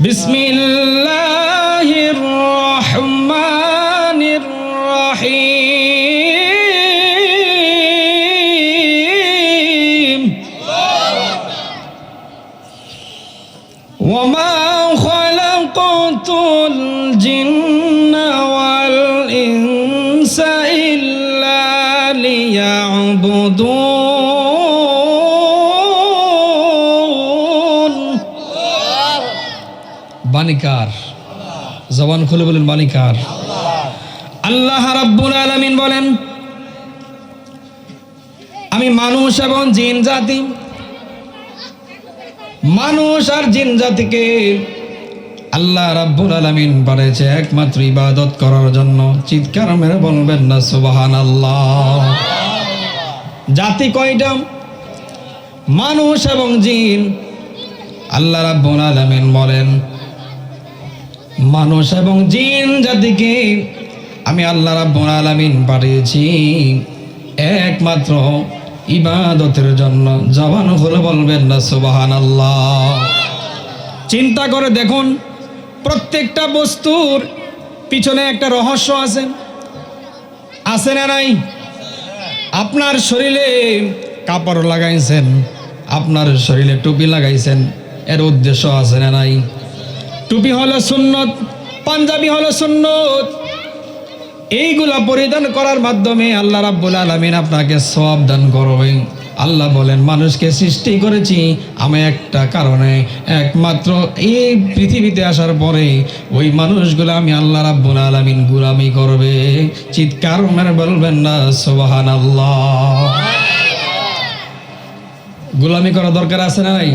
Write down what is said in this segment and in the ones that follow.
بسم الله الرحمن الرحيم. وما خلقت الجن والإنس إلا ليعبدون বাণিকার জবান খুলে বলেন বাণিকার আল্লাহ রাব্বুল আলামিন বলেন, আমি মানুষ এবং জিন জাতি। মানুষ আর জিন জাতিকে আল্লাহ রাব্বুল আলামিন পারেছে একমাত্র ইবাদত করার জন্য। চিৎকার মেরে বলবেন না, সুবহানাল্লাহ। জাতি কয়টা? মানুষ এবং জিন। আল্লাহ রাব্বুল আলামিন বলেন মানুষ এবং জিন জাতিকে আমি আল্লাহ রাব্বুল আলামিন পাঠিয়েছি। একমাত্র ইবাদতের জন্য। জবান হলে বলবেন না, সুবহানাল্লাহ। চিন্তা করে দেখুন, প্রত্যেকটা বস্তুর পিছনে একটা রহস্য আছে। আছে না নাই? আপনার শরীরে কাপড় লাগাইছেন, আপনার শরীরে টুপি লাগাইছেন, এর উদ্দেশ্য আছে না নাই? টুপি হলো সুন্নত পাঞ্জাবি হলো সুন্নত। এইগুলা পরিধান করার মাধ্যমে আল্লাহ রাব্বুল আলামিন আপনাকে সব দান করবে আল্লাহ বলেন মানুষকে সৃষ্টি করেছি আমি একটা কারণে। একমাত্র এই পৃথিবীতে আসার পরে ওই মানুষগুলো আমি আল্লাহ রাব্বুল আলামিন গুলামি করবে। চিৎকার মেরে বলবেন না সুবহানাল্লাহ। গুলামি করা দরকার আছে না নাই?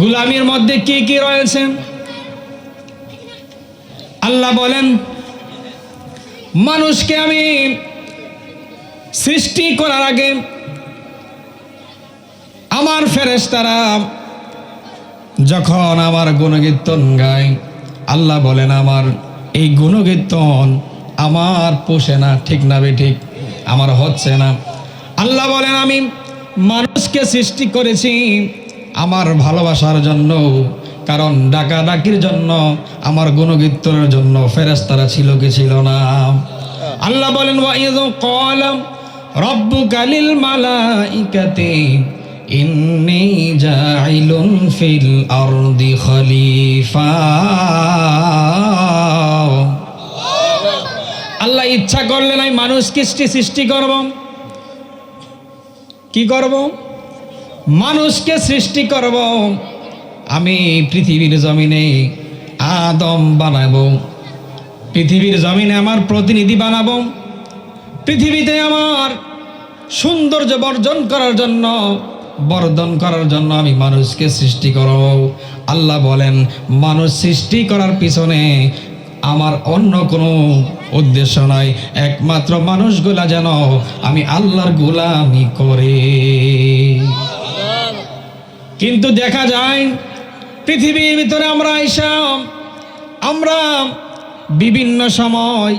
গুলামির মধ্যে কি কি রয়েছে? আল্লাহ বলেন, মানুষকে আমি সৃষ্টি করার আগে আমার ফেরেশতারা যখন আমার গুণকীর্তন গায়, আল্লাহ বলেন, আমার এই গুণকীর্তন আমার পোষে না, ঠিক না ঠিক, আমার হচ্ছে না। আল্লাহ বলেন, আমি মানুষকে সৃষ্টি করেছি আমার ভালোবাসার জন্য, কারণ ডাকা ডাকির জন্য, আমার গুণকীর্তনের জন্য ফেরেস্তারা ছিল কি ছিল না। আল্লাহ বলেন কলাম রব্বু কালিল মালাইকাতে ফিল আল্লাহ ইচ্ছা করলেন আমি মানুষ সৃষ্টি করব। কি করব? মানুষকে সৃষ্টি করব। আমি পৃথিবীর জমিনে আদম বানাবো। পৃথিবীর জমিনে আমার প্রতিনিধি বানাবো। পৃথিবীতে আমার সৌন্দর্য বর্জন করার জন্য, বর্ধন করার জন্য আমি মানুষকে সৃষ্টি করব। আল্লাহ বলেন, মানুষ সৃষ্টি করার পিছনে আমার অন্য কোনো উদ্দেশ্য নাই। একমাত্র মানুষগুলা যেন আমি আল্লাহর গোলামি করে। কিন্তু দেখা যায়, পৃথিবীর ভিতরে আমরা আইসাম আমরা বিভিন্ন সময়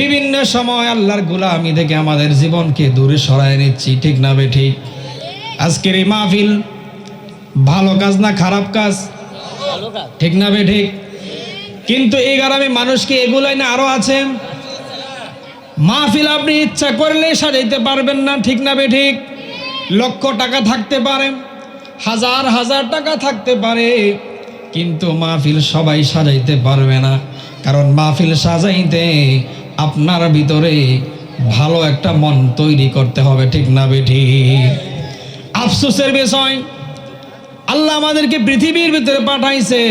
বিভিন্ন সময় আল্লাহর গোলামি থেকে আমাদের জীবনকে দূরে সরায় নিচ্ছি, ঠিক না বে ঠিক? আজকের এই মাহফিল ভালো কাজ না খারাপ কাজ? ঠিক না বে ঠিক? কিন্তু এই গ্রামে মানুষকে এগুলাই না আরও আছে? মাহফিল আপনি ইচ্ছা করলে সাজাইতে পারবেন না, ঠিক না বেঠিক লক্ষ টাকা থাকতে পারে। হাজার হাজার টাকা থাকতে পারে, কিন্তু মাহফিল সবাই সাজাইতে পারবে না। কারণ মাহফিল সাজাইতে আপনার ভিতরে ভালো একটা মন তৈরি করতে হবে, ঠিক না বেঠি? আফসোসের বিষয়, আল্লাহ আমাদেরকে পৃথিবীর ভিতরে পাঠাইছে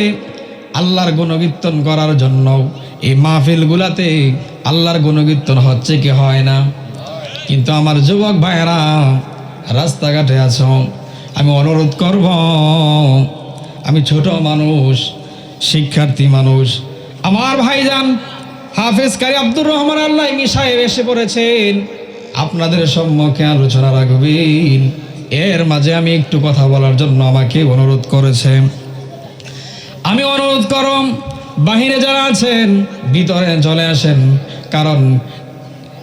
আল্লাহর গুণকীর্তন করার জন্য। এই মাহফিলগুলাতে আল্লাহর গুণকীর্তন হচ্ছে কি হয় না? কিন্তু আমার যুবক ভাইয়েরা, রাস্তাঘাটে আছো আমি অনুরোধ করব, আমি ছোট মানুষ, শিক্ষার্থী মানুষ। আমার ভাইজান হাফেজ কারি আব্দুর রহমান আল্লাহ সাহেব এসে পড়েছেন। আপনাদের সম্মুখে আলোচনা রাখবেন। এর মাঝে আমি একটু কথা বলার জন্য আমাকে অনুরোধ করেছে আমি অনুরোধ করম বাহিরে যারা আছেন, ভিতরে চলে আসেন। কারণ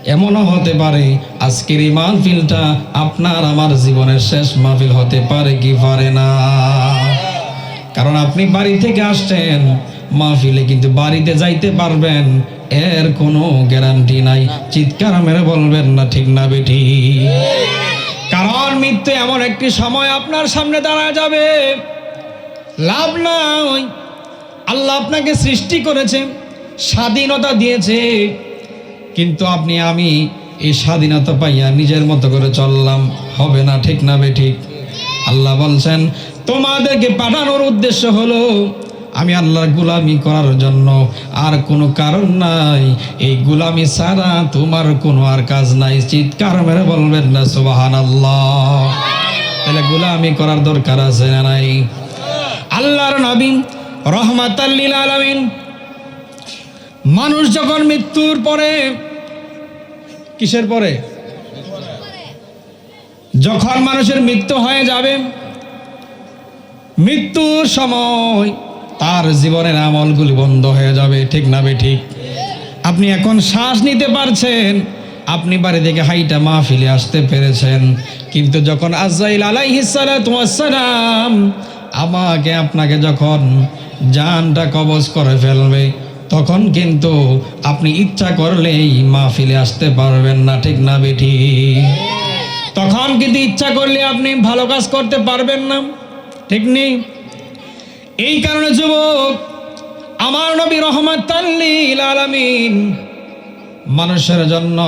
এমনও হতে পারে, আজকের এই মাহফিলটা আপনার আমার জীবনের শেষ মাহফিল হতে পারে কি পারে না। কারণ আপনি বাড়ি থেকে আসছেন, মাহফিলে কিন্তু বাড়িতে যাইতে পারবেন, এর কোনো গ্যারান্টি নাই। চিৎকার মেরে বলবেন না, ঠিক না বেঠি কারণ মৃত্যু এমন একটি সময় আপনার সামনে দাঁড়া যাবে। লাভ নাই। আল্লাহ আপনাকে সৃষ্টি করেছে, স্বাধীনতা দিয়েছে। কিন্তু আপনি, আমি এই স্বাধীনতা পাইয়া নিজের মতো করে চললাম। হবে না ঠিক না বে ঠিক আল্লাহ বলছেন, তোমাদেরকে পাঠানোর উদ্দেশ্য হলো, আমি আল্লাহর গুলামি করার জন্য আর কোনো কারণ নাই। এই গুলামি ছাড়া তোমার কোনো আর কাজ নাই। চিৎকার মেরে বলবেন না সুবাহান আল্লাহ তাহলে গুলামি করার দরকার আছে না নাই? আল্লাহর নবীন নবী রহমাতাল্লিল আলামিন মানুষ যখন মৃত্যুর পরে, কিসের পরে? যখন মানুষের মৃত্যু হয়ে যাবে, মৃত্যুর সময় তার জীবনের আমলগুলি বন্ধ হয়ে যাবে, ঠিক না বে ঠিক? আপনি এখন শ্বাস নিতে পারছেন, আপনি বাড়ি থেকে হাইটা মা মাহফিলে আসতে পেরেছেন। কিন্তু যখন আজাইল আলাইহিসালাম আমাকে আপনাকে যখন জানটা কবজ করে ফেলবে তখন কিন্তু আপনি ইচ্ছা করলেই মা মাহফিলে আসতে পারবেন না, ঠিক না বেঠি? তখন কিন্তু ইচ্ছা করলে আপনি ভালো কাজ করতে পারবেন না, ঠিক নেই? এই কারণে যুবক, আমার নবী রহমত আলামিন মানুষের জন্য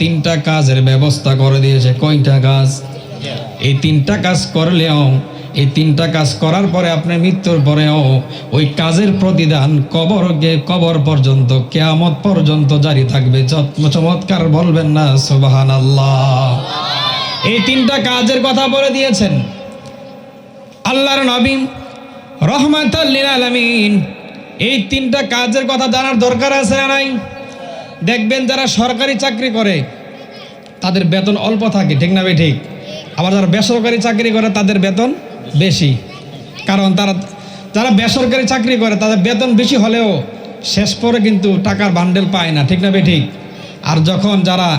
তিনটা কাজের ব্যবস্থা করে দিয়েছে। কয়টা কাজ? এই তিনটা কাজ করলেও এই তিনটা কাজ করার পরে আপনার মৃত্যুর পরেও ওই কাজের প্রতিদান কবর কবর পর্যন্ত, কেয়ামত পর্যন্ত জারি থাকবে। চমৎকার বলবেন না সুবাহান আল্লাহ এই তিনটা কাজের কথা বলে দিয়েছেন। আল্লাহর নবী রহমাতাল্লিল আলামিন। এই তিনটা কাজের কথা জানার দরকার আছে না নাই? দেখবেন যারা সরকারি চাকরি করে, তাদের বেতন অল্প থাকে, ঠিক না বে ঠিক। আবার যারা বেসরকারি চাকরি করে, তাদের বেতন বেশি। কারণ তারা যারা বেসরকারি চাকরি করে, তাদের বেতন বেশি হলেও শেষ পরে কিন্তু টাকার বান্ডেল পায় না, ঠিক না বে ঠিক? আর যখন যারা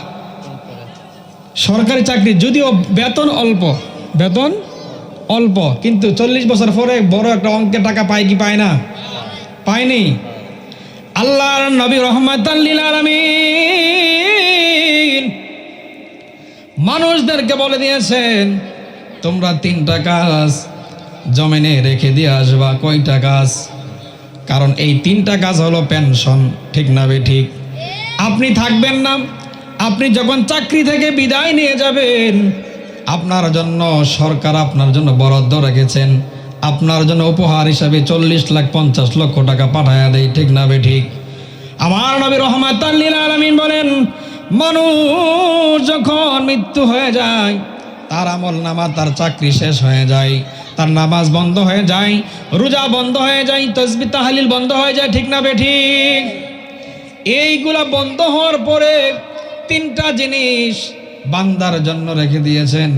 সরকারি চাকরি, যদিও বেতন অল্প বেতন অল্প, কিন্তু চল্লিশ বছর পরে বড় একটা অঙ্কের টাকা পায় কি পায় না? পায়নি। আল্লাহর নবী রহমত আলামিন মানুষদেরকে বলে দিয়েছেন তোমরা তিনটা কাজ জমিনে রেখে দিয়ে আসবা। কয়টা কাজ কারণ এই তিনটা কাজ হলো পেনশন, ঠিক না বে ঠিক? আপনি থাকবেন না। আপনি যখন চাকরি থেকে বিদায় নিয়ে যাবেন, আপনার জন্য সরকার আপনার জন্য বরাদ্দ রেখেছেন। আপনার জন্য উপহার হিসাবে চল্লিশ লাখ পঞ্চাশ লক্ষ টাকা পাঠায়া দেয়, ঠিক না বে ঠিক? আমার নবী রহমাত আলমিন বলেন, মানুষ যখন মৃত্যু হয়ে যায় তার আমল নামা, তার চাকরি শেষ হয়ে যায়। তার নামাজ বন্ধ হয়ে যায়, রোজা বন্ধ হয়ে যায়, তসবি তাহালিল বন্ধ হয়ে যায়, ঠিক না বে ঠিক? এইগুলা বন্ধ হওয়ার পরে তিনটা জিনিস বান্দার জন্য রেখে দিয়েছেন।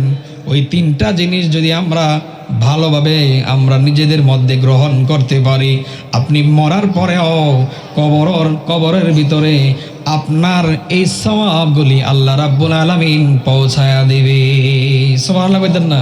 ওই তিনটা জিনিস যদি আমরা ভালোভাবে আমরা নিজেদের মধ্যে গ্রহণ করতে পারি, আপনি মরার পরেও কবর কবরের ভিতরে আপনার এই সবাবগুলি আল্লাহ রাব্বুল আলমিন পৌঁছায়া দিবে। সবাই আল্লাহ না?